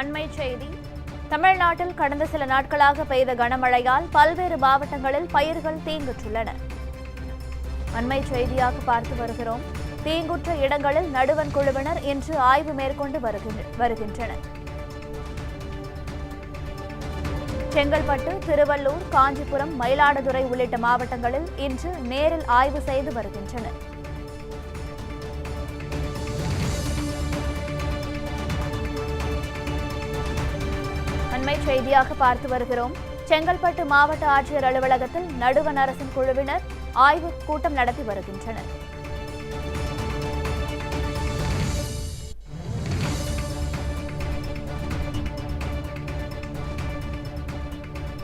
அண்மை செய்தி. தமிழ்நாட்டில் கடந்த சில நாட்களாக பெய்த கனமழையால் பல்வேறு மாவட்டங்களில் பயிர்கள் தீங்குற்றுள்ளன. அண்மை செய்தியாக பார்த்து வருகிறோம். தீங்குற்ற இடங்களில் நடுவன் குழுவினர் இன்று ஆய்வு மேற்கொண்டு வருகின்றனர். செங்கல்பட்டு திருவள்ளூர் காஞ்சிபுரம் மயிலாடுதுறை உள்ளிட்ட மாவட்டங்களில் இன்று நேரில் ஆய்வு செய்து வருகின்றனர். அண்மை செய்தியாக பார்த்து வருகிறோம். செங்கல்பட்டு மாவட்ட ஆட்சியர் அலுவலகத்தில் நடுவண் அரசின் குழுவினர் ஆய்வு கூட்டம் நடத்தி வருகின்றனர்.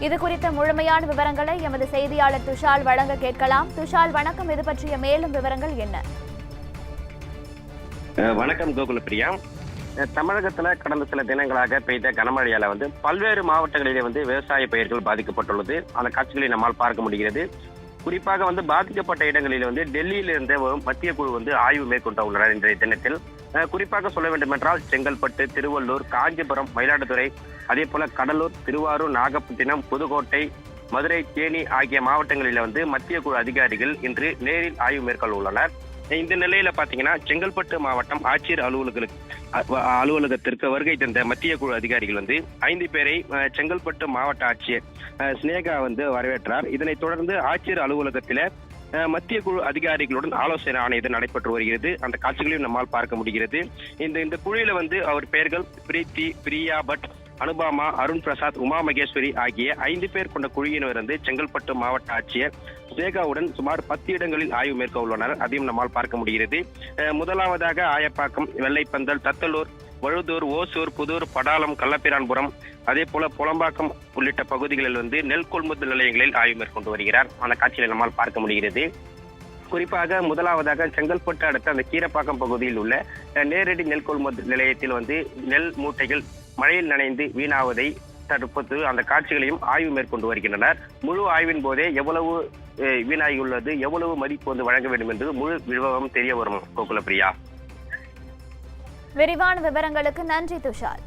இது குறித்த முழுமையான விவரங்களை எமது செய்தியாளர் துஷால் வழங்க கேட்கலாம். துஷால் வணக்கம். இது பற்றிய மேலும் விவரங்கள் என்ன? வணக்கம் கோகுலப்பிரியா. தமிழகத்துல கடந்த சில தினங்களாக பெய்த கனமழையால வந்து பல்வேறு மாவட்டங்களிலே வந்து விவசாய பயிர்கள் பாதிக்கப்பட்டுள்ளது. அந்த காட்சிகளை நம்மால் பார்க்க முடிகிறது. குறிப்பாக வந்து பாதிக்கப்பட்ட இடங்களில் வந்து டெல்லியில் இருந்த மத்திய குழு வந்து ஆய்வு மேற்கொண்டு உள்ளனர் இன்றைய தினத்தில். குறிப்பாக சொல்ல வேண்டுமென்றால் செங்கல்பட்டு திருவள்ளூர் காஞ்சிபுரம் மயிலாடுதுறை அதே போல கடலூர் திருவாரூர் நாகப்பட்டினம் புதுக்கோட்டை மதுரை தேனி ஆகிய மாவட்டங்களில் வந்து மத்திய குழு அதிகாரிகள் இன்று நேரில் ஆய்வு மேற்கொள்ள உள்ளனர். இந்த நிலையில பாத்தீங்கன்னா செங்கல்பட்டு மாவட்டம் ஆட்சியர் அலுவலர்களுக்கு அ- அலுவலகத்திற்கு வருகை தந்த மத்திய குழு அதிகாரிகள் வந்து ஐந்து பேரை செங்கல்பட்டு மாவட்ட ஆட்சியர் சினேகா வந்து வரவேற்றார். இதனைத் தொடர்ந்து ஆட்சியர் அலுவலகத்தில மத்திய குழு அதிகாரிகளுடன் ஆலோசனை ஆணையம் நடைபெற்று வருகிறது. அந்த காட்சிகளையும் நம்மால் பார்க்க முடிகிறது. இந்த இந்த குழுவில வந்து அவர் பெயர்கள் பிரீத்தி பிரியா பட் அனுபாமா அருண் பிரசாத் உமா மகேஸ்வரி ஆகிய ஐந்து பேர் கொண்ட குழுவினர் வந்து செங்கல்பட்டு மாவட்ட ஆட்சியர் சேகாவுடன் சுமார் பத்து இடங்களில் ஆய்வு மேற்க உள்ளனர். அதையும் நம்மால் பார்க்க முடிகிறது. முதலாவதாக ஆயப்பாக்கம் வெள்ளைப்பந்தல் தத்தலூர் வழுதூர் ஓசூர் புதூர் படாலம் கள்ளப்பிரான்புரம் அதே போல புலம்பாக்கம் உள்ளிட்ட பகுதிகளில் வந்து நெல் கொள்முதல் நிலையங்களில் ஆய்வு மேற்கொண்டு வருகிறார். அந்த காட்சிகளை நம்மால் பார்க்க முடிகிறது. குறிப்பாக முதலாவதாக செங்கல்பட்டு அடுத்த அந்த கீரப்பாக்கம் பகுதியில் உள்ள நேரடி நெல் கொள்முதல் நிலையத்தில் வந்து நெல் மூட்டைகள் மழையில் நனைந்து வீணாவதை தடுப்பது அந்த காட்சிகளையும் ஆய்வு மேற்கொண்டு வருகின்றனர். முழு ஆய்வின் போதே எவ்வளவு வீணாகியுள்ளது எவ்வளவு மதிப்பு வந்து வழங்க வேண்டும் என்று முழு விவரம் தெரிய வரும் கோகுலப்பிரியா. விரிவான விவரங்களுக்கு நன்றி துஷார்.